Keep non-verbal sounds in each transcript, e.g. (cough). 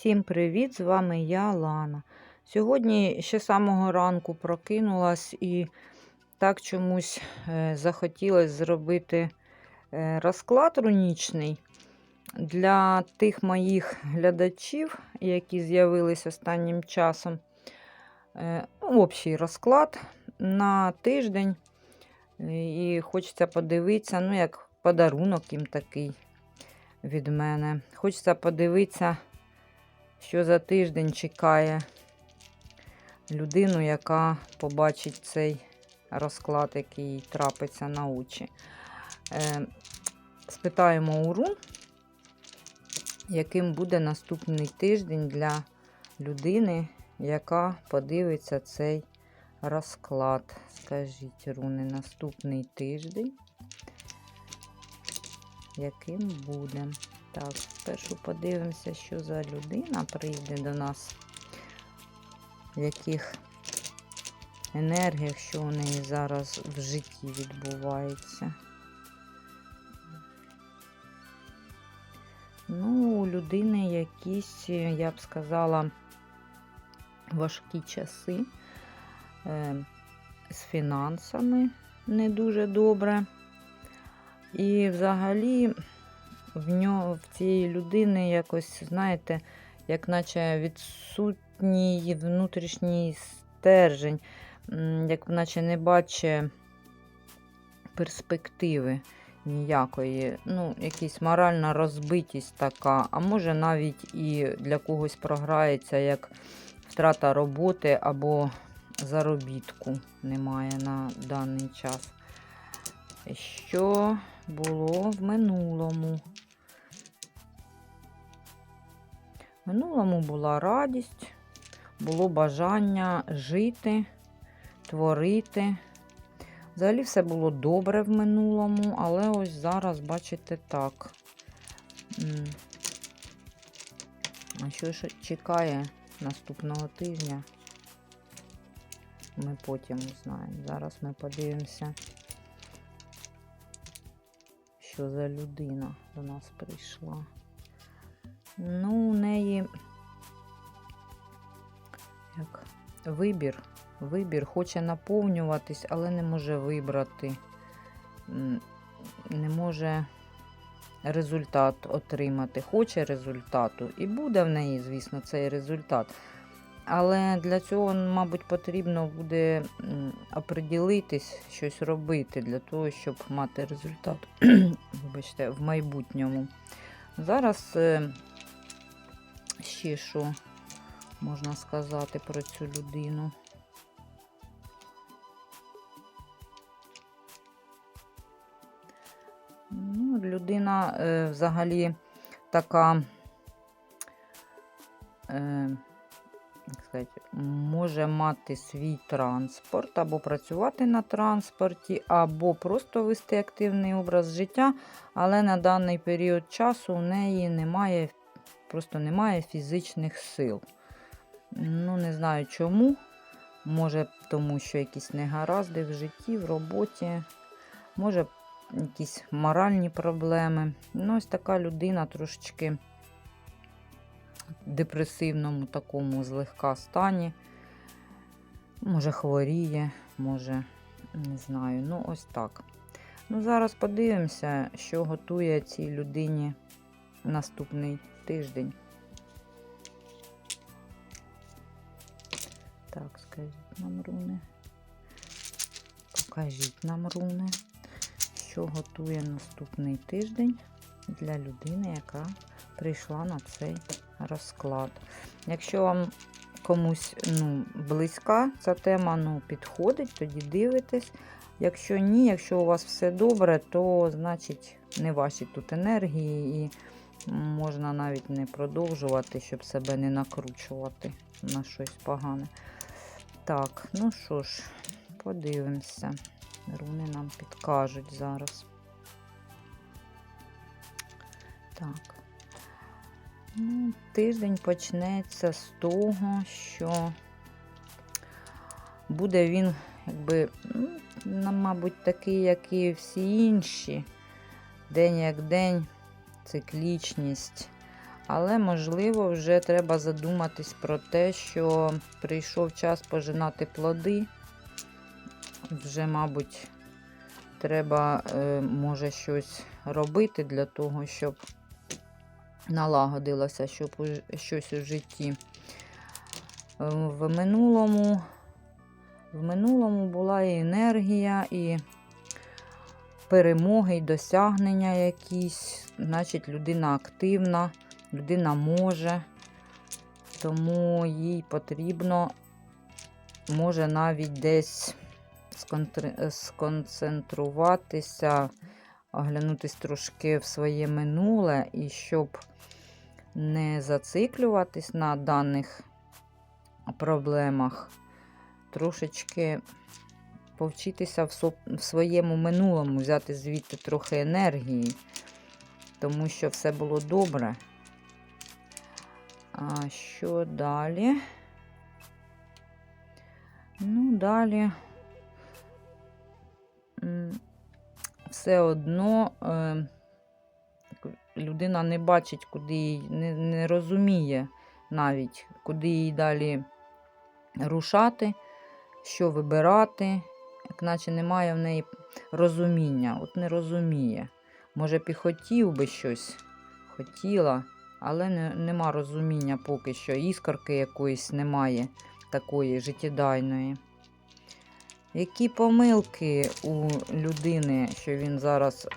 Всім привіт! З вами я, Лана. Сьогодні ще самого ранку прокинулась і так чомусь е, захотілося зробити е, розклад рунічний для тих моїх глядачів, які з'явились останнім часом. Е, Общий розклад на тиждень. І хочеться подивитися, ну, як подарунок їм такий від мене. Хочеться подивитися, що за тиждень чекає людину, яка побачить цей розклад, який трапиться на очі. Е, спитаємо у рун, яким буде наступний тиждень для людини, яка подивиться цей розклад. Скажіть, руни, наступний тиждень. Яким буде? Так, спершу подивимося, що за людина прийде до нас, в яких енергіях, що у неї зараз в житті відбувається. Ну, у людини якісь, я б сказала, важкі часи е, з фінансами не дуже добре. І взагалі в нього, в цієї людини якось, знаєте, як наче відсутній внутрішній стержень, як наче не бачить перспективи ніякої. Ну, якась моральна розбитість така, а може навіть і для когось програється як втрата роботи або заробітку немає на даний час. Що було в минулому? В минулому була радість, було бажання жити, творити. Взагалі все було добре в минулому, але ось зараз, бачите, так. А що ж чекає наступного тижня? Ми потім узнаємо. Зараз ми подивимося, що за людина до нас прийшла. Ну, у неї як вибір. Вибір хоче наповнюватись, але не може вибрати, не може результат отримати. Хоче результату. І буде в неї, звісно, цей результат. Але для цього, мабуть, потрібно буде оприділитись, щось робити для того, щоб мати результат вибачте, в майбутньому. Зараз е, ще що можна сказати про цю людину. Ну, Людина е, взагалі така, е, як сказати, може мати свій транспорт, або працювати на транспорті, або просто вести активний образ життя, але на даний період часу у неї немає, просто немає фізичних сил. Ну, не знаю чому. Може, тому що якісь негаразди в житті, в роботі, може, якісь моральні проблеми. Ну, ось така людина трошечки в депресивному такому злегка стані. Може, хворіє, може, не знаю. Ну, ось так. Ну, зараз подивимося, що готує цій людині наступний тиждень. Так, скажіть нам руни. Покажіть нам руни, що готує наступний тиждень для людини, яка прийшла на цей розклад. Якщо вам комусь ну, близька ця тема ну, підходить, тоді дивитесь. Якщо ні, якщо у вас все добре, то значить не ваші тут енергії, і можна навіть не продовжувати, щоб себе не накручувати на щось погане. Так, ну що ж, подивимося. Руни нам підкажуть зараз. Так. Ну, Тиждень почнеться з того, що буде він, якби, ну, мабуть, такий, як і всі інші. День як день, циклічність. Але, можливо, вже треба задуматись про те, що прийшов час пожинати плоди. Вже, мабуть, треба, е, може, щось робити для того, щоб налагодилося щоб щось у житті. Е, В минулому, в минулому була і енергія, і перемоги, і досягнення якісь. Значить, людина активна, людина може, тому їй потрібно, може навіть десь сконцентруватися, оглянутись трошки в своє минуле, і щоб не зациклюватись на даних проблемах, трошечки повчитися в, своєму минулому, взяти звідти трохи енергії, тому що все було добре. А що далі? Ну, далі. Все одно е, людина не бачить, куди їй, не, не розуміє навіть, куди їй далі рушати, що вибирати, як наче немає в неї розуміння. От не розуміє. Може, б і хотів би щось, хотіла, але не, нема розуміння поки що. Іскорки якоїсь немає такої життєдайної. Які помилки у людини, що він зараз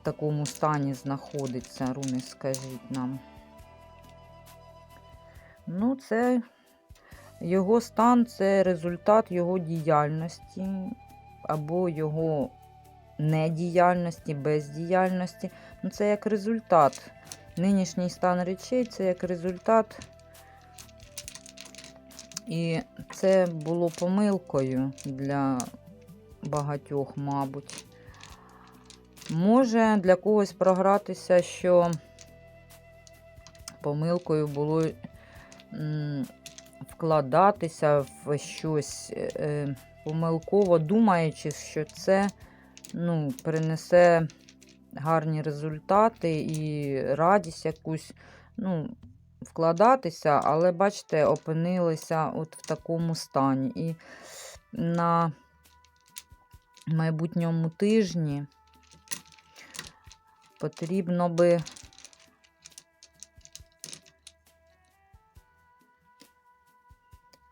в такому стані знаходиться, руни, скажіть нам. Ну, це його стан це результат його діяльності або його недіяльності, бездіяльності. Ну, це як результат. Нинішній стан речей це як результат. І це було помилкою для багатьох, мабуть. Може для когось програтися, що помилкою було вкладатися в щось е, помилково, думаючи, що це ну, принесе гарні результати і радість якусь. Ну, вкладатися, але, бачите, опинилися от в такому стані. І на майбутньому тижні потрібно би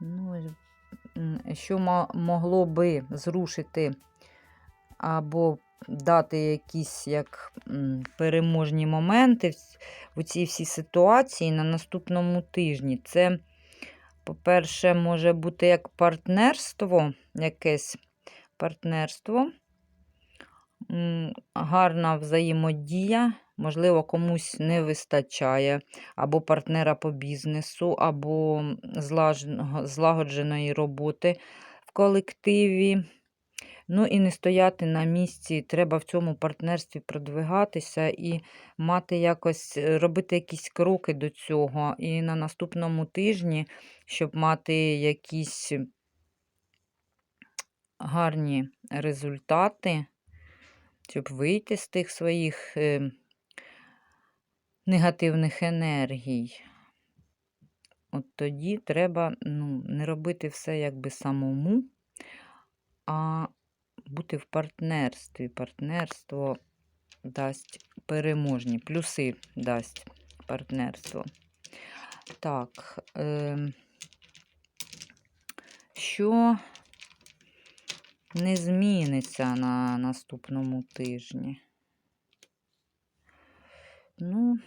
ну, що могло би зрушити або дати якісь як переможні моменти в, цій всій ситуації на наступному тижні. Це, по-перше, може бути як партнерство, якесь партнерство, гарна взаємодія. Можливо, комусь не вистачає або партнера по бізнесу, або злагодженої роботи в колективі. Ну і не стояти на місці. Треба в цьому партнерстві продвигатися і мати якось е, робити якісь кроки до цього. І на наступному тижні, щоб мати якісь гарні результати, щоб вийти з тих своїх е, негативних енергій. От тоді треба ну, не робити все якби самому, а бути в партнерстві. Партнерство дасть переможні, плюси дасть партнерство. Так, е, що не зміниться на наступному тижні? Ну,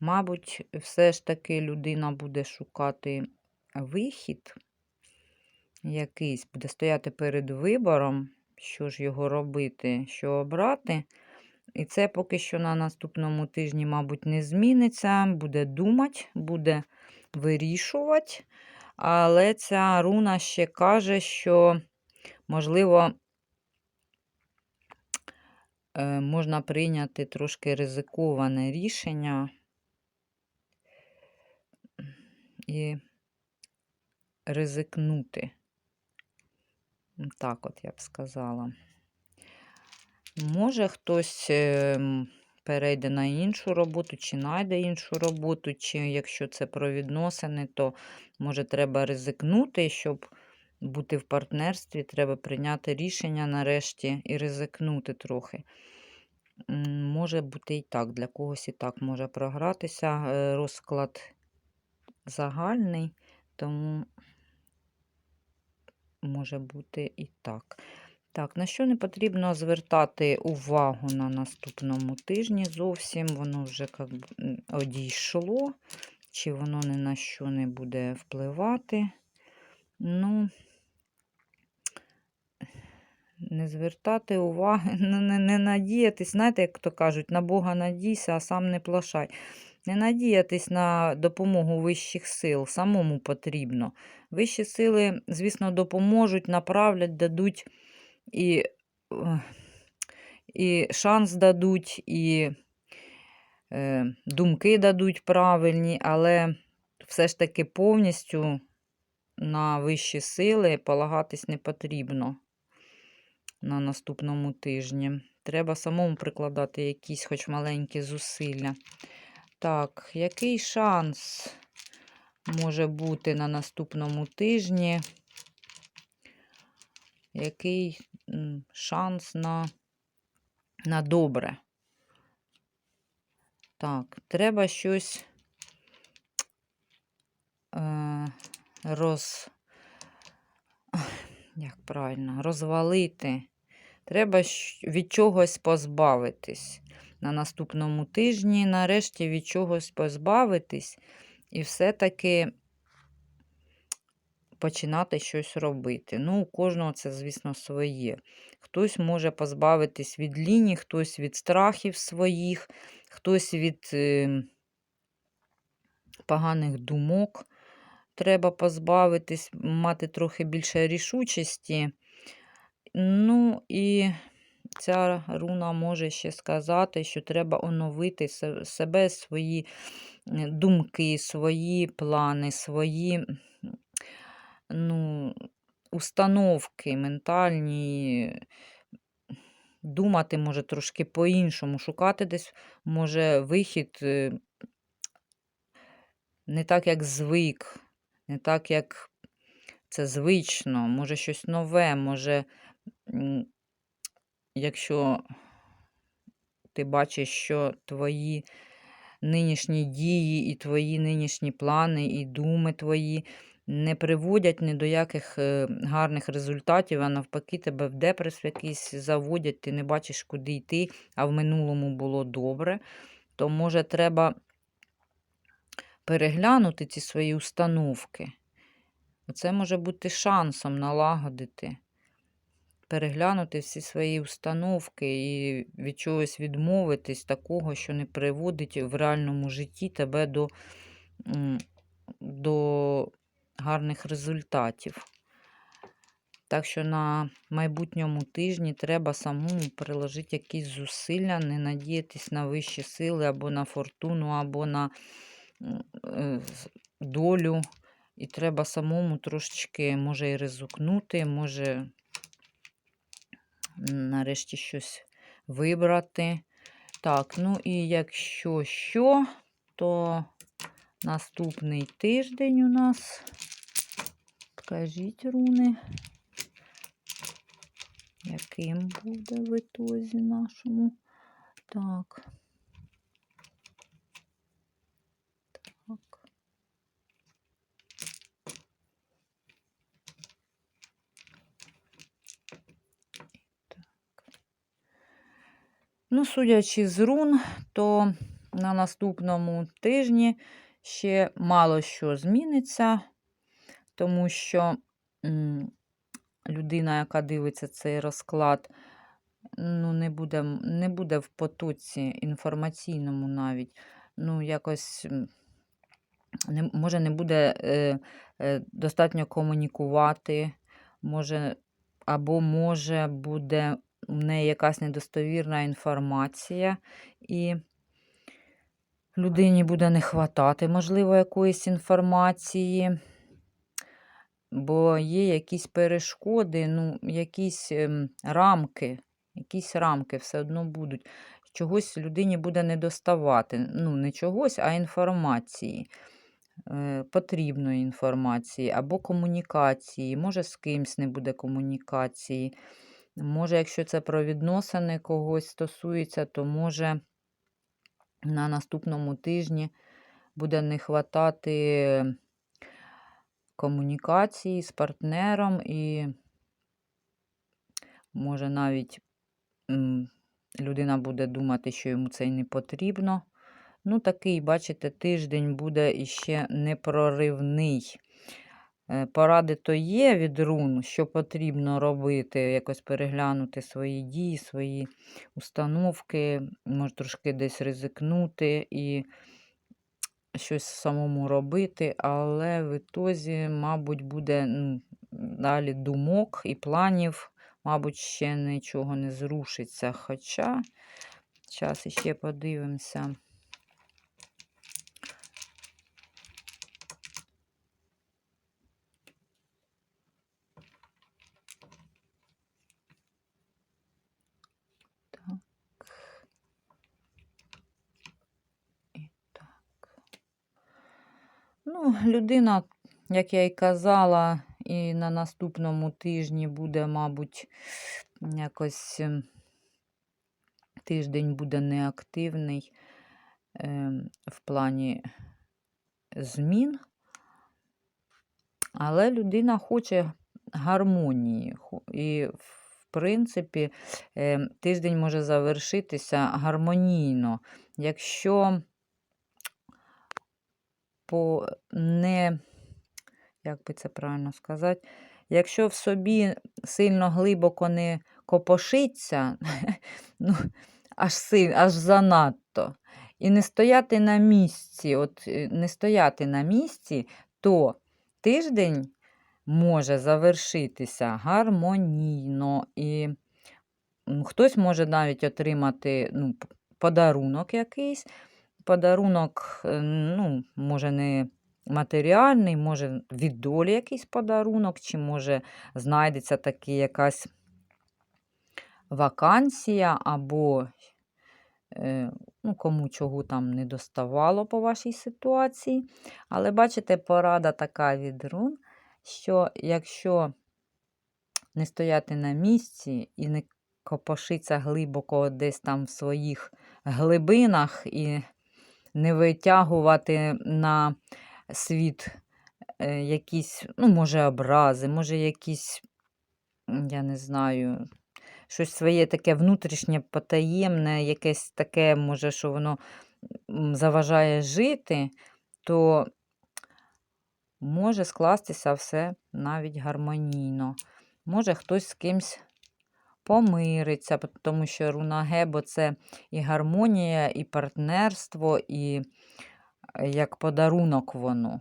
мабуть, все ж таки людина буде шукати вихід якийсь, буде стояти перед вибором, що ж його робити, що обрати. І це поки що на наступному тижні, мабуть, не зміниться. Буде думати, буде вирішувати. Але ця руна ще каже, що, можливо, е, можна прийняти трошки ризиковане рішення. І ризикнути. Так от я б сказала. Може хтось ем, перейде на іншу роботу, чи знайде іншу роботу, чи якщо це про відносини, то може треба ризикнути, щоб бути в партнерстві, треба прийняти рішення нарешті і ризикнути трохи. Може бути і так, для когось і так може програтися. Е, Розклад загальний, тому може бути і так. Так, на що не потрібно звертати увагу на наступному тижні зовсім, воно вже як одійшло, чи воно ні на що не буде впливати. Ну, не звертати уваги, (laughs) ну, не, не надіятись, знаєте, як то кажуть, на Бога надійся, а сам не плашай. Не надіятись на допомогу вищих сил, самому потрібно. Вищі сили, звісно, допоможуть, направлять, дадуть і, і шанс дадуть, і е, думки дадуть правильні, але все ж таки повністю на вищі сили полагатись не потрібно на наступному тижні. Треба самому прикладати якісь хоч маленькі зусилля. Так, який шанс може бути на наступному тижні? Який шанс на, на добре? Так, треба щось е, роз... (laughs) Як правильно, розвалити. Треба від чогось позбавитись. На наступному тижні, нарешті, від чогось позбавитись і все-таки починати щось робити. Ну, у кожного це, звісно, своє. Хтось може позбавитись від лінії, хтось від страхів своїх, хтось від е, поганих думок. Треба позбавитись, мати трохи більше рішучості. Ну і ця руна може ще сказати, що треба оновити себе, свої думки, свої плани, свої ну, установки ментальні. Думати може трошки по-іншому, шукати десь може вихід е, не так, як звик, не так, як це звично, може щось нове, може, якщо ти бачиш, що твої нинішні дії і твої нинішні плани, і думи твої не приводять ні до яких е, гарних результатів, а навпаки, тебе в депрес якийсь заводять, ти не бачиш, куди йти, а в минулому було добре, то може треба переглянути ці свої установки. Оце може бути шансом налагодити, переглянути всі свої установки і від чогось відмовитись такого, що не приводить в реальному житті тебе до, до гарних результатів. Так що на майбутньому тижні треба самому приложити якісь зусилля, не надіятись на вищі сили або на фортуну, або на е, долю. І треба самому трошечки, може, і ризикнути, може, нарешті щось вибрати. Так, ну і якщо що, то наступний тиждень у нас, скажіть, руни, яким буде в ітозі нашому. Так. Так. Ну, судячи з рун, то на наступному тижні ще мало що зміниться, тому що людина, яка дивиться цей розклад, ну, не буде, не буде в потоці інформаційному навіть. Ну, якось не, може не буде е, е, достатньо комунікувати, може, або може буде в неї якась недостовірна інформація, і людині буде не хватати, можливо, якоїсь інформації, бо є якісь перешкоди, ну, якісь ем, рамки Якісь рамки все одно будуть. Чогось людині буде недоставати. Ну, не чогось, а інформації. Е, Потрібної інформації або комунікації. Може, з кимсь не буде комунікації. Може, якщо це про відносини когось стосується, то може на наступному тижні буде не хватати комунікації з партнером і може навіть людина буде думати, що йому це й не потрібно. Ну, такий, бачите, тиждень буде іще непроривний. Е, Поради то є від рун, що потрібно робити, якось переглянути свої дії, свої установки, може трошки десь ризикнути і щось самому робити, але в ітозі, мабуть, буде ну, далі думок і планів, мабуть, ще нічого не зрушиться. Хоча, зараз іще подивимося. Людина, як я і казала, і на наступному тижні буде, мабуть, якось ем, тиждень буде неактивний ем, в плані змін. Але людина хоче гармонії. І, в принципі, ем, тиждень може завершитися гармонійно. Якщо по не, як би це правильно сказати, якщо в собі сильно глибоко не копошиться, (laughs) ну, аж, силь, аж занадто, і не стояти на місці, от е, не стояти на місці, то тиждень може завершитися гармонійно. І хтось може навіть отримати ну, подарунок якийсь. Подарунок, е, ну, може, не матеріальний, може, від долі якийсь подарунок, чи може знайдеться таки якась вакансія, або е, ну, кому чого там не доставало по вашій ситуації. Але бачите, порада така від рун, що якщо не стояти на місці і не копошиться глибоко десь там в своїх глибинах і не витягувати на світ е, якісь, ну, може, образи, може, якісь, я не знаю, щось своє таке внутрішнє, потаємне, якесь таке, може, що воно заважає жити, то може скластися все навіть гармонійно. Може, хтось з кимсь помириться, тому що руна Гебо це і гармонія, і партнерство, і е, як подарунок воно.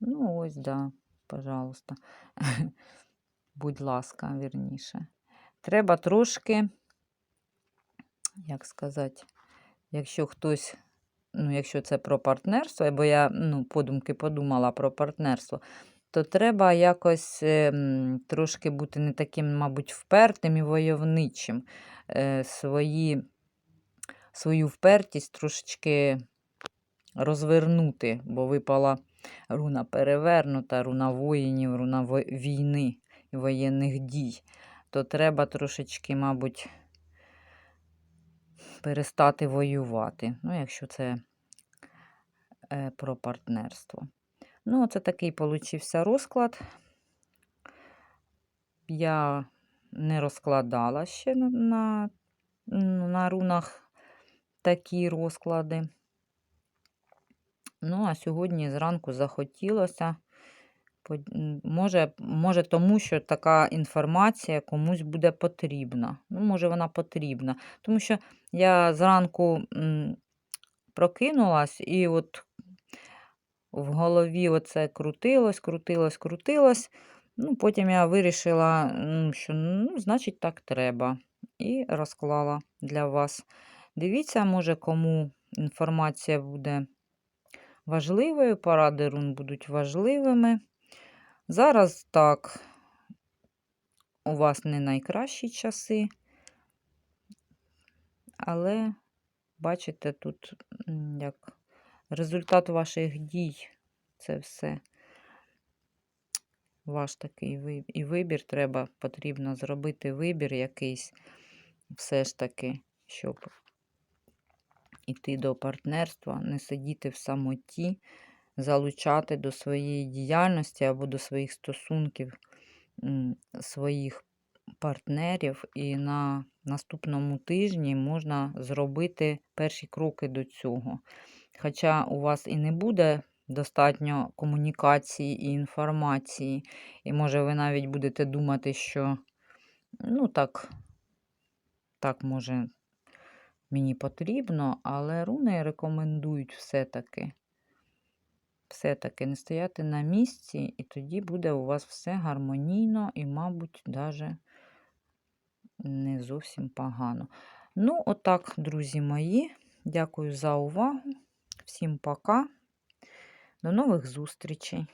Ну, ось, да, пожалуйста. (laughs) Будь ласка, вірніше. Треба трошки, як сказати, якщо хтось, ну, якщо це про партнерство, бо я ну, подумки подумала про партнерство, то треба якось ем, трошки бути не таким, мабуть, впертим і войовничим. Е, свої, свою впертість трошечки розвернути, бо випала руна перевернута, руна воїнів, руна війни і воєнних дій. То треба трошечки, мабуть, перестати воювати. Ну, якщо це е, про партнерство. Ну, це такий получився розклад. Я не розкладала ще на, на, ну, на рунах такі розклади. Ну, а сьогодні зранку захотілося. Може, може, тому що така інформація комусь буде потрібна. Ну, може, вона потрібна. Тому що я зранку прокинулась, і от в голові оце крутилось, крутилось, крутилось. Ну, потім я вирішила, що ну, значить так треба. І розклала для вас. Дивіться, може, кому інформація буде важливою, поради рун будуть важливими. Зараз так, у вас не найкращі часи, але бачите, тут як результат ваших дій це все. Ваш такий вибір. І вибір треба, потрібно зробити вибір якийсь, все ж таки, щоб іти до партнерства, не сидіти в самоті, залучати до своєї діяльності або до своїх стосунків своїх партнерів. І на наступному тижні можна зробити перші кроки до цього. Хоча у вас і не буде достатньо комунікації і інформації, і може ви навіть будете думати, що ну так, так може мені потрібно, але руни рекомендують все-таки. Все-таки не стояти на місці, і тоді буде у вас все гармонійно і, мабуть, даже не зовсім погано. Ну, отак, друзі мої. Дякую за увагу. Всім пока. До нових зустрічей.